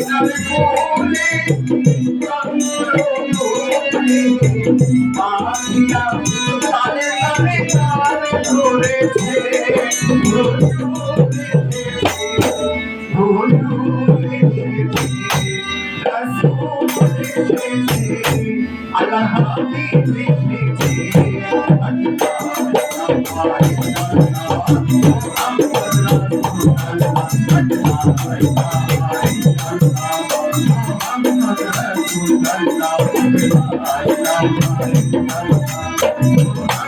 মানবে Bye.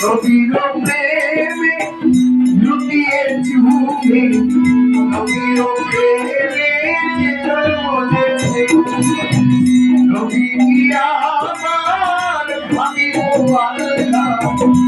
নবীর প্রেমে লুকিয়ে চুপে নবীর প্রেমে চিতল নবী আমার ভাবিব আল্লাহ